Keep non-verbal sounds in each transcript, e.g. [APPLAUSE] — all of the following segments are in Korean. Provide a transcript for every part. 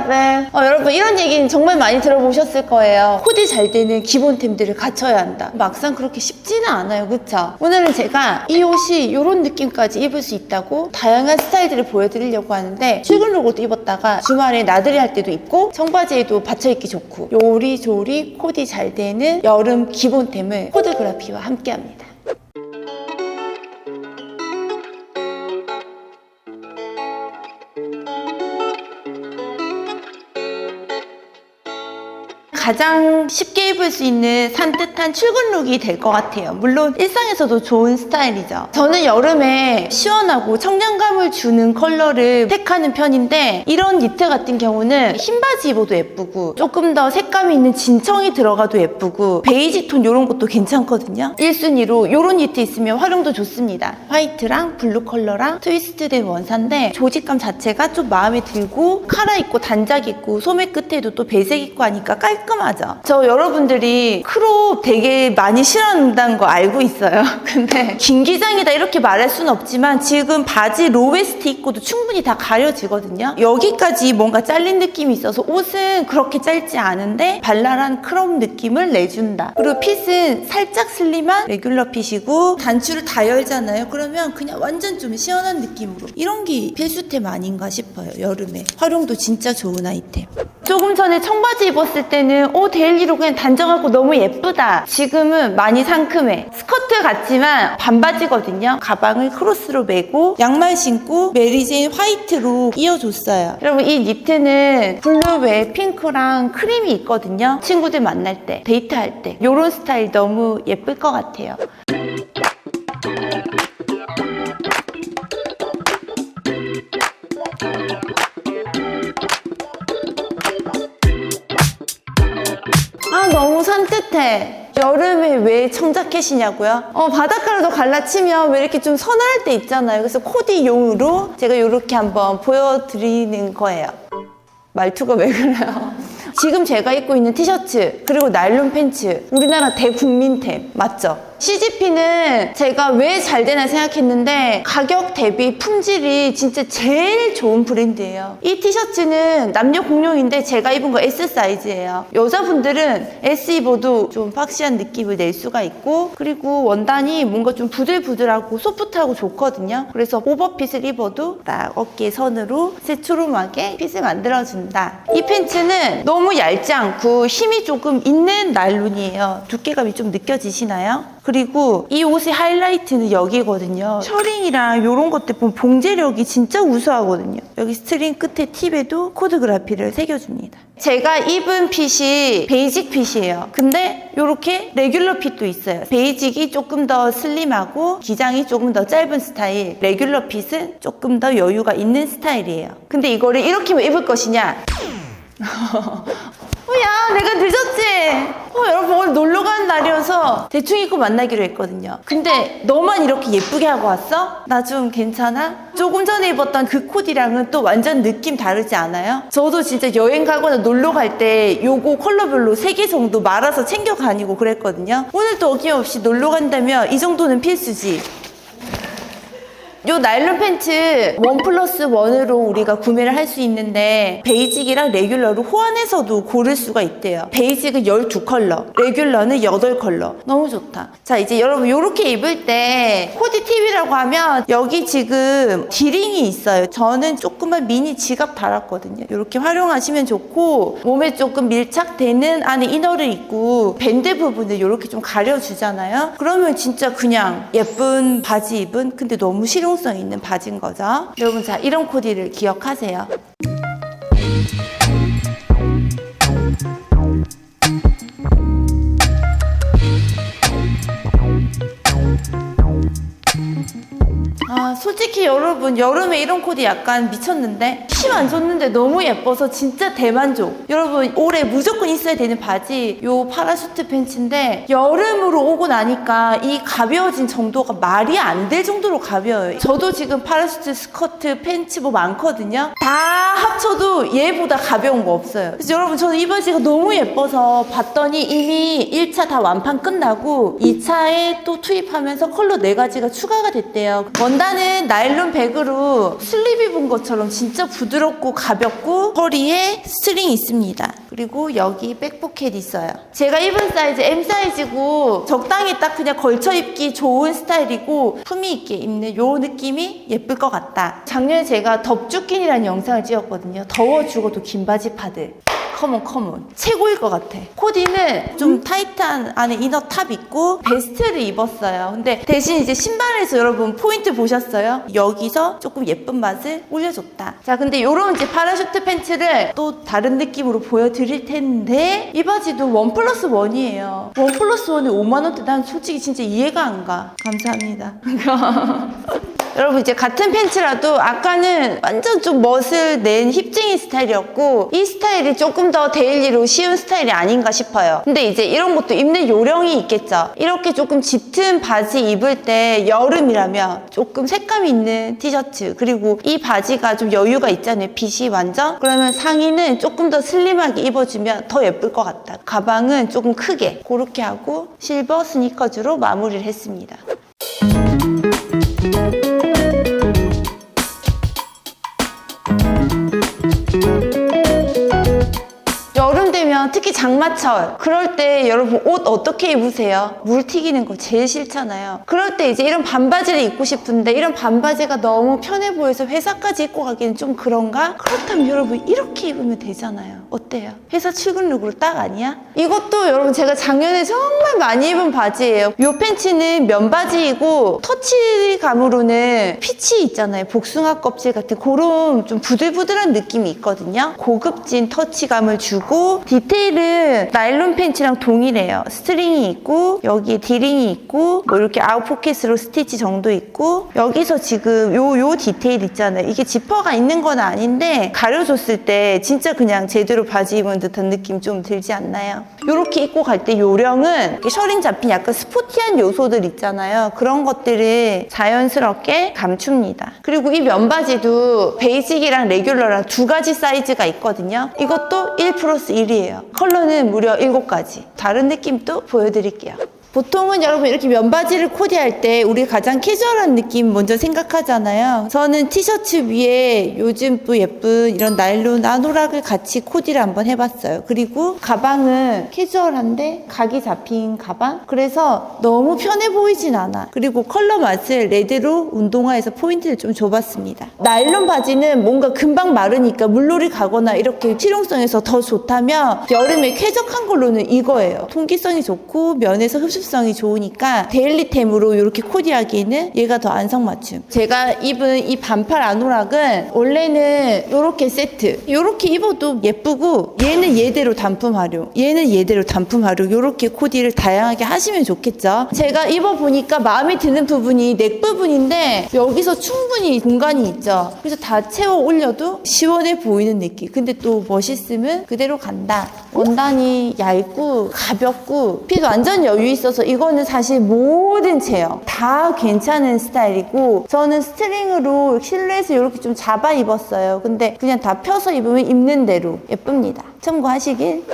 여러분. 어, 여러분 이런 얘기는 정말 많이 들어보셨을 거예요. 코디 잘 되는 기본템들을 갖춰야 한다. 막상 그렇게 쉽지는 않아요. 그쵸? 오늘은 제가 이 옷이 이런 느낌까지 입을 수 있다고 다양한 스타일들을 보여드리려고 하는데 출근룩으로도 입었다가 주말에 나들이 할 때도 입고 청바지에도 받쳐 입기 좋고 요리조리 코디 잘 되는 여름 기본템을 코드그라피와 함께 합니다. 가장 쉽게 입을 수 있는 산뜻한 출근 룩이 될 것 같아요. 물론 일상에서도 좋은 스타일이죠. 저는 여름에 시원하고 청량감을 주는 컬러를 택하는 편인데 이런 니트 같은 경우는 흰 바지 입어도 예쁘고 조금 더 색감이 있는 진청이 들어가도 예쁘고 베이지 톤 이런 것도 괜찮거든요. 1순위로 이런 니트 있으면 활용도 좋습니다. 화이트랑 블루 컬러랑 트위스트된 원사인데 조직감 자체가 좀 마음에 들고 카라 있고 단작 있고 소매 끝에도 또 배색 있고 하니까 깔끔 하죠. 저 여러분들이 크롭 되게 많이 싫어한다는 거 알고 있어요. [LAUGHS] 근데 긴 기장이다 이렇게 말할 수는 없지만 지금 바지 로웨스트 입고도 충분히 다 가려지거든요. 여기까지 뭔가 잘린 느낌이 있어서 옷은 그렇게 짧지 않은데 발랄한 크롭 느낌을 내준다. 그리고 핏은 살짝 슬림한 레귤러 핏이고 단추를 다 열잖아요. 그러면 그냥 완전 좀 시원한 느낌으로 이런 게 필수템 아닌가 싶어요. 여름에 활용도 진짜 좋은 아이템. 조금 전에 청바지 입었을 때는 오 데일리로 그냥 단정하고 너무 예쁘다. 지금은 많이 상큼해. 스커트 같지만 반바지거든요. 가방을 크로스로 메고 양말 신고 메리제인 화이트로 이어줬어요. 여러분 이 니트는 블루 외 핑크랑 크림이 있거든요. 친구들 만날 때 데이트할 때 이런 스타일 너무 예쁠 것 같아요. 산뜻해 여름에 왜 청자켓이냐고요? 어 바닷가로도 갈라치면 왜 이렇게 좀 서늘할 때 있잖아요 그래서 코디용으로 제가 이렇게 한번 보여드리는 거예요 말투가 왜 그래요? 지금 제가 입고 있는 티셔츠 그리고 나일론 팬츠 우리나라 대국민템 맞죠? CGP는 제가 왜 잘 되나 생각했는데 가격 대비 품질이 진짜 제일 좋은 브랜드예요. 이 티셔츠는 남녀 공용인데 제가 입은 거 S 사이즈예요. 여자분들은 S 입어도 좀 박시한 느낌을 낼 수가 있고 그리고 원단이 뭔가 좀 부들부들하고 소프트하고 좋거든요. 그래서 오버핏을 입어도 딱 어깨 선으로 새초롬하게 핏을 만들어준다. 이 팬츠는 너무 얇지 않고 힘이 조금 있는 나일론이에요. 두께감이 좀 느껴지시나요? 그리고 이 옷의 하이라이트는 여기거든요. 셔링이랑 이런 것들 보면 봉제력이 진짜 우수하거든요. 여기 스트링 끝에 팁에도 코드 그라피를 새겨줍니다. 제가 입은 핏이 베이직 핏이에요. 근데 이렇게 레귤러 핏도 있어요. 베이직이 조금 더 슬림하고 기장이 조금 더 짧은 스타일. 레귤러 핏은 조금 더 여유가 있는 스타일이에요. 근데 이거를 이렇게 입을 것이냐? [LAUGHS] 어, 야, 내가 늦었지? 어, 여러분, 오늘 놀러 가는 날이어서 대충 입고 만나기로 했거든요. 근데 너만 이렇게 예쁘게 하고 왔어? 나 좀 괜찮아? 조금 전에 입었던 그 코디랑은 또 완전 느낌 다르지 않아요? 저도 진짜 여행 가거나 놀러 갈 때 요거 컬러별로 3개 정도 말아서 챙겨 다니고 그랬거든요. 오늘 또 어김없이 놀러 간다면 이 정도는 필수지. 요 나일론 팬츠 원 플러스 원으로 우리가 구매를 할 수 있는데 베이직이랑 레귤러로 호환해서도 고를 수가 있대요. 베이직은 12컬러, 레귤러는 8컬러. 너무 좋다. 자, 이제 여러분 요렇게 입을 때 코디 팁이라고 하면 여기 지금 디링이 있어요. 저는 조그만 미니 지갑 달았거든요. 이렇게 활용하시면 좋고 몸에 조금 밀착되는 안에 이너를 입고 밴드 부분을 이렇게 좀 가려주잖아요. 그러면 진짜 그냥 예쁜 바지 입은 근데 너무 실용성 있는 바지인 거죠. 여러분 자 이런 코디를 기억하세요. 솔직히 여러분 여름에 이런 코디 약간 미쳤는데 힘 안 줬는데 너무 예뻐서 진짜 대만족. 여러분 올해 무조건 있어야 되는 바지 요 파라슈트 팬츠인데 여름으로 오고 나니까 이 가벼워진 정도가 말이 안 될 정도로 가벼워요. 저도 지금 파라슈트 스커트 팬츠 뭐 많거든요. 다 합쳐도 얘보다 가벼운 거 없어요. 그래서 여러분 저는 이 바지가 너무 예뻐서 봤더니 이미 1차 다 완판 끝나고 2차에 또 투입하면서 컬러 4가지가 추가가 됐대요. 원단은 나일론 백으로 슬립 입은 것처럼 진짜 부드럽고 가볍고 허리에 스트링 있습니다. 그리고 여기 백포켓 있어요. 제가 입은 사이즈 M 사이즈고 적당히 딱 그냥 걸쳐 입기 좋은 스타일이고 품위 있게 입는 요 느낌이 예쁠 것 같다. 작년에 제가 덥죽긴이라는 영상을 찍었거든요. 더워 죽어도 긴 바지 파들. 커먼 커먼 최고일 것 같아. 코디는 좀 타이트한 안에 이너 탑 입고 베스트를 입었어요. 근데 대신 이제 신발에서 여러분 포인트 보셨어요? 여기서 조금 예쁜 맛을 올려줬다. 자 근데 이런 이제 파라슈트 팬츠를 또 다른 느낌으로 보여드릴 텐데 이 바지도 원 플러스 원이에요. 원 플러스 원에 5만 원대 난 솔직히 진짜 이해가 안가. 감사합니다 [LAUGHS] 여러분 이제 같은 팬츠라도 아까는 완전 좀 멋을 낸 힙쟁이 스타일이었고 이 스타일이 조금 더 데일리로 쉬운 스타일이 아닌가 싶어요. 근데 이제 이런 것도 입는 요령이 있겠죠. 이렇게 조금 짙은 바지 입을 때 여름이라면 조금 색감 있는 티셔츠 그리고 이 바지가 좀 여유가 있잖아요. 핏이 완전 그러면 상의는 조금 더 슬림하게 입어주면 더 예쁠 것 같다. 가방은 조금 크게 그렇게 하고 실버 스니커즈로 마무리를 했습니다. 특히 장마철 그럴 때 여러분 옷 어떻게 입으세요? 물 튀기는 거 제일 싫잖아요 그럴 때 이제 이런 반바지를 입고 싶은데 이런 반바지가 너무 편해 보여서 회사까지 입고 가기는 좀 그런가? 그렇다면 여러분 이렇게 입으면 되잖아요 어때요? 회사 출근 룩으로 딱 아니야? 이것도 여러분 제가 작년에 정말 많이 입은 바지예요 이 팬츠는 면바지이고 터치감으로는 피치 있잖아요 복숭아 껍질 같은 그런 좀 부들부들한 느낌이 있거든요 고급진 터치감을 주고 디테일 은 나일론 팬츠랑 동일해요. 스트링이 있고 여기에 디링이 있고 뭐 이렇게 아웃 포켓으로 스티치 정도 있고 여기서 지금 요 요 디테일 있잖아요. 이게 지퍼가 있는 건 아닌데 가려줬을 때 진짜 그냥 제대로 바지 입은 듯한 느낌 좀 들지 않나요? 이렇게 입고 갈 때 요령은 셔링 잡힌 약간 스포티한 요소들 있잖아요. 그런 것들을 자연스럽게 감춥니다. 그리고 이 면바지도 베이직이랑 레귤러랑 두 가지 사이즈가 있거든요. 이것도 1 플러스 1이에요. 컬러는 무려 7가지. 다른 느낌도 보여드릴게요. 보통은 여러분 이렇게 면바지를 코디할 때 우리 가장 캐주얼한 느낌 먼저 생각하잖아요. 저는 티셔츠 위에 요즘 또 예쁜 이런 나일론 아노락을 같이 코디를 한번 해봤어요. 그리고 가방은 캐주얼한데 각이 잡힌 가방? 그래서 너무 편해 보이진 않아. 그리고 컬러 맛을 레드로 운동화에서 포인트를 좀 줘봤습니다. 나일론 바지는 뭔가 금방 마르니까 물놀이 가거나 이렇게 실용성에서 더 좋다면 여름에 쾌적한 걸로는 이거예요. 통기성이 좋고 면에서 흡수 성이 좋으니까 데일리템으로 이렇게 코디하기에는 얘가 더 안성맞춤. 제가 입은 이 반팔 아노락은 원래는 이렇게 세트. 이렇게 입어도 예쁘고 얘는 얘대로 단품 활용. 얘는 얘대로 단품 활용. 이렇게 코디를 다양하게 하시면 좋겠죠. 제가 입어보니까 마음에 드는 부분이 넥 부분인데 여기서 충분히 공간이 있죠. 그래서 다 채워 올려도 시원해 보이는 느낌. 근데 또 멋있으면 그대로 간다. 원단이 얇고 가볍고 핏 완전 여유 있어서 이거는 사실 모든 체형 다 괜찮은 스타일이고 저는 스트링으로 실루엣을 이렇게 좀 잡아 입었어요. 근데 그냥 다 펴서 입으면 입는 대로 예쁩니다. 참고하시길.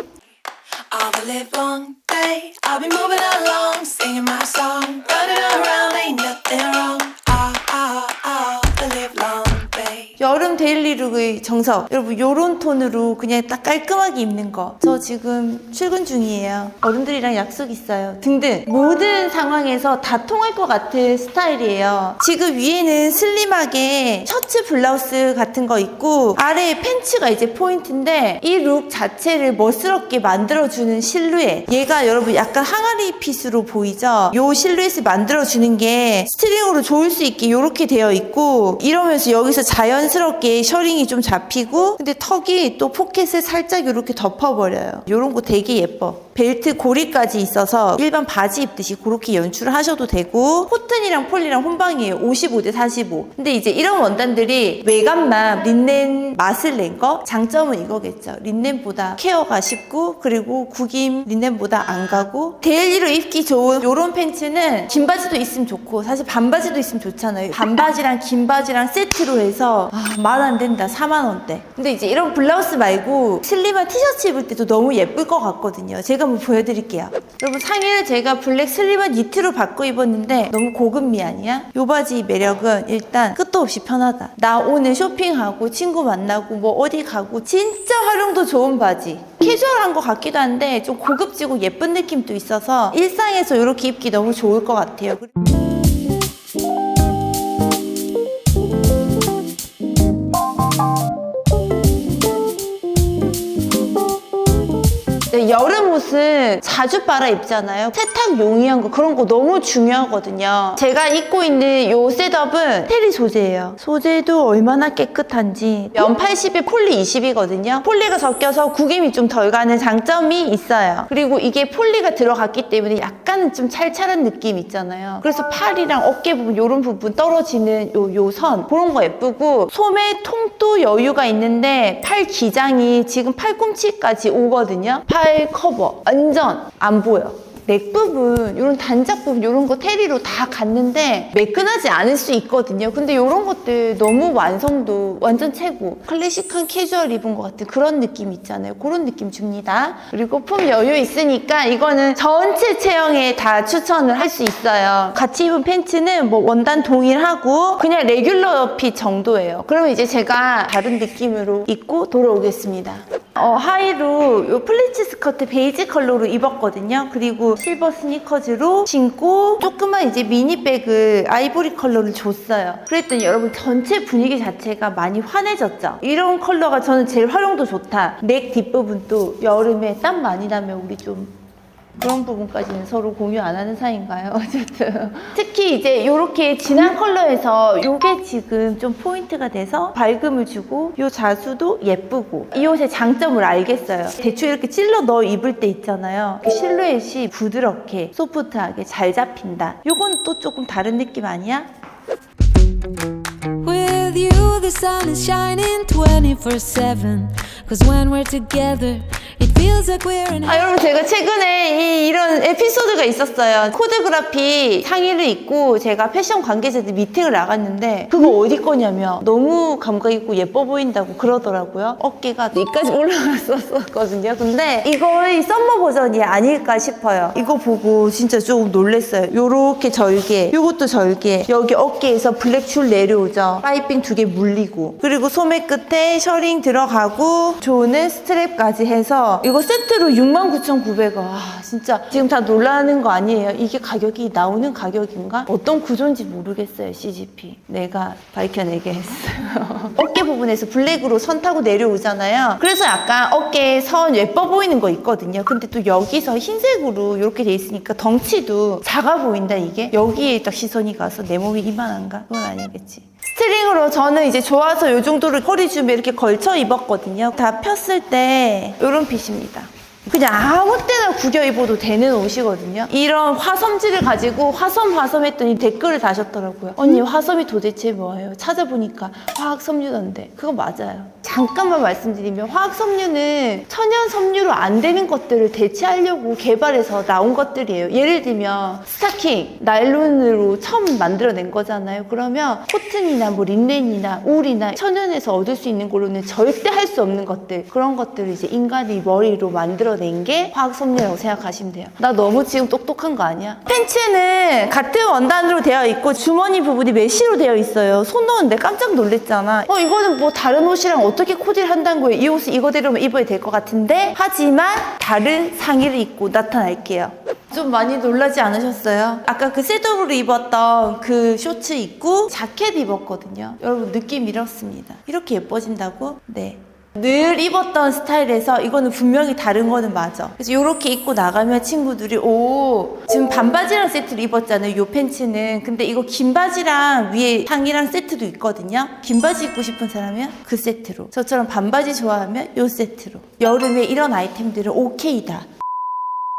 All the live long day, I'll be moving along, singing my song, running around, ain't nothing wrong. 데일리룩의 정석. 여러분 요런 톤으로 그냥 딱 깔끔하게 입는 거. 저 지금 출근 중이에요. 어른들이랑 약속 있어요. 등등 모든 상황에서 다 통할 것 같은 스타일이에요. 지금 위에는 슬림하게 셔츠 블라우스 같은 거 있고 아래에 팬츠가 이제 포인트인데 이 룩 자체를 멋스럽게 만들어주는 실루엣. 얘가 여러분 약간 항아리 핏으로 보이죠? 요 실루엣을 만들어주는 게 스트링으로 좋을 수 있게 이렇게 되어 있고 이러면서 여기서 자연스럽게 셔링이 좀 잡히고 근데 턱이 또 포켓을 살짝 이렇게 덮어버려요. 이런 거 되게 예뻐. 벨트 고리까지 있어서 일반 바지 입듯이 그렇게 연출을 하셔도 되고 코튼이랑 폴리랑 혼방이에요. 55대 45 근데 이제 이런 원단들이 외관만 린넨 맛을 낸 거? 장점은 이거겠죠. 린넨보다 케어가 쉽고 그리고 구김 린넨보다 안 가고. 데일리로 입기 좋은 이런 팬츠는 긴 바지도 있으면 좋고 사실 반바지도 있으면 좋잖아요. 반바지랑 긴 바지랑 세트로 해서 아, 말안 된다. 4만 원대. 근데 이제 이런 블라우스 말고 슬림한 티셔츠 입을 때도 너무 예쁠 것 같거든요. 제가 한번 보여드릴게요. 여러분 상의를 제가 블랙 슬림한 니트로 바꿔 입었는데 너무 고급미 아니야? 요 바지 매력은 일단 끝도 없이 편하다. 나 오늘 쇼핑하고 친구 만나고 뭐 어디 가고 진짜 활용도 좋은 바지. 캐주얼한 것 같기도 한데 좀 고급지고 예쁜 느낌도 있어서 일상에서 이렇게 입기 너무 좋을 것 같아요. 네, 여름 옷은 자주 빨아 입잖아요. 세탁 용이한 거 그런 거 너무 중요하거든요. 제가 입고 있는 요 셋업은 테리 소재예요. 소재도 얼마나 깨끗한지 면 80에 폴리 20이거든요. 폴리가 섞여서 구김이 좀 덜 가는 장점이 있어요. 그리고 이게 폴리가 들어갔기 때문에 약간은 좀 찰찰한 느낌 있잖아요. 그래서 팔이랑 어깨 부분 이런 부분 떨어지는 요 요 선 그런 거 예쁘고 소매 통도 여유가 있는데 팔 기장이 지금 팔꿈치까지 오거든요. 팔 커버 완전 안 보여. 넥 부분, 이런 단작 부분, 이런 거 테리로 다 갔는데 매끈하지 않을 수 있거든요. 근데 이런 것들 너무 완성도 완전 최고. 클래식한 캐주얼 입은 것 같은 그런 느낌 있잖아요. 그런 느낌 줍니다. 그리고 품 여유 있으니까 이거는 전체 체형에 다 추천을 할 수 있어요. 같이 입은 팬츠는 뭐 원단 동일하고 그냥 레귤러 핏 정도예요. 그럼 이제 제가 다른 느낌으로 입고 돌아오겠습니다. 어, 하의로 요 플리츠 스커트 베이지 컬러로 입었거든요. 그리고 실버 스니커즈로 신고 조그만 이제 미니백을 아이보리 컬러를 줬어요. 그랬더니 여러분 전체 분위기 자체가 많이 환해졌죠? 이런 컬러가 저는 제일 활용도 좋다. 넥 뒷부분도 여름에 땀 많이 나면 우리 좀 그런 부분까지는 서로 공유 안 하는 사이인가요? [LAUGHS] 어쨌든. 특히 이제 이렇게 진한 컬러에서 이게 지금 좀 포인트가 돼서 밝음을 주고 이 자수도 예쁘고 이 옷의 장점을 알겠어요. 대충 이렇게 찔러 넣어 입을 때 있잖아요. 그 실루엣이 부드럽게 소프트하게 잘 잡힌다. 이건 또 조금 다른 느낌 아니야? With you, the sun is shining 24 7. Cause when we're together, 아 여러분 제가 최근에 이, 이런 에피소드가 있었어요. 코드그라피 상의를 입고 제가 패션 관계자들 미팅을 나갔는데 그거 어디 거냐며 너무 감각 있고 예뻐 보인다고 그러더라고요. 어깨가 여기까지 올라갔었거든요. 근데 이거의 썸머 버전이 아닐까 싶어요. 이거 보고 진짜 조금 놀랬어요. 요렇게 절개 요것도 절개. 여기 어깨에서 블랙 줄 내려오죠. 파이핑 두 개 물리고. 그리고 소매 끝에 셔링 들어가고 조는 스트랩까지 해서 이거 세트로 69,900원. 와 진짜. 지금 다 놀라는 거 아니에요? 이게 가격이 나오는 가격인가? 어떤 구조인지 모르겠어요 CGP 내가 밝혀내게 했어요. [LAUGHS] 어깨 부분에서 블랙으로 선 타고 내려오잖아요. 그래서 약간 어깨에 선 예뻐 보이는 거 있거든요. 근데 또 여기서 흰색으로 이렇게 돼 있으니까 덩치도 작아 보인다 이게? 여기에 딱 시선이 가서 내 몸이 이만한가? 그건 아니겠지 스트링으로 저는 이제 좋아서 이 정도를 허리 줌에 이렇게 걸쳐 입었거든요. 다 폈을 때 이런 핏입니다. 그냥 아무 때나 구겨 입어도 되는 옷이거든요. 이런 화섬지를 가지고 화섬 화섬 했더니 댓글을 다셨더라고요. 언니 화섬이 도대체 뭐예요? 찾아보니까 화학 섬유던데. 그거 맞아요. 잠깐만 말씀드리면 화학 섬유는 천연 섬유로 안 되는 것들을 대체하려고 개발해서 나온 것들이에요. 예를 들면 스타킹 나일론으로 처음 만들어낸 거잖아요. 그러면 코튼이나 뭐 린넨이나 울이나 천연에서 얻을 수 있는 걸로는 절대 할 수 없는 것들 그런 것들을 이제 인간이 머리로 만들어낸 게 화학 섬유라고 생각하시면 돼요. 나 너무 지금 똑똑한 거 아니야? 팬츠는 같은 원단으로 되어 있고 주머니 부분이 메쉬로 되어 있어요. 손 넣었는데 깜짝 놀랐잖아. 어 이거는 뭐 다른 옷이랑 어떻게 코디를 한다는 거예요? 이 옷을 이거 대로만 입어야 될 것 같은데 하지만 다른 상의를 입고 나타날게요. 좀 많이 놀라지 않으셨어요? 아까 그 셋업으로 입었던 그 쇼츠 입고 자켓 입었거든요. 여러분 느낌 이렇습니다. 이렇게 예뻐진다고? 네. 늘 입었던 스타일에서 이거는 분명히 다른 거는 맞아. 그래서 이렇게 입고 나가면 친구들이 오 지금 반바지랑 세트를 입었잖아요. 요 팬츠는 근데 이거 긴 바지랑 위에 상의랑 세트도 있거든요. 긴 바지 입고 싶은 사람은 그 세트로 저처럼 반바지 좋아하면 요 세트로 여름에 이런 아이템들은 오케이다.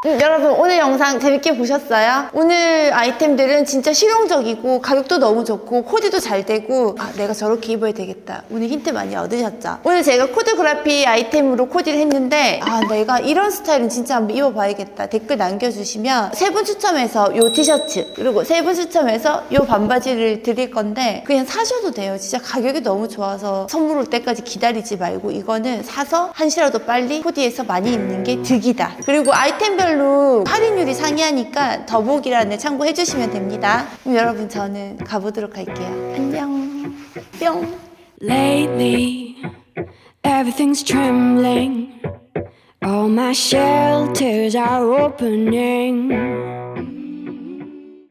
음, 여러분 오늘 영상 재밌게 보셨어요? 오늘 아이템들은 진짜 실용적이고 가격도 너무 좋고 코디도 잘 되고 아 내가 저렇게 입어야 되겠다 오늘 힌트 많이 얻으셨죠? 오늘 제가 코드그라피 아이템으로 코디를 했는데 아 내가 이런 스타일은 진짜 한번 입어봐야겠다 댓글 남겨주시면 세 분 추첨해서 요 티셔츠 그리고 세 분 추첨해서 요 반바지를 드릴 건데 그냥 사셔도 돼요 진짜 가격이 너무 좋아서 선물 올 때까지 기다리지 말고 이거는 사서 한시라도 빨리 코디해서 많이 입는 게 득이다 그리고 아이템 별로 할인율이 상이하니까 더보기란을 참고해 주시면 됩니다 그럼 여러분 저는 가보도록 할게요 안녕 뿅 Lately, everything's trembling. All my shelters are opening.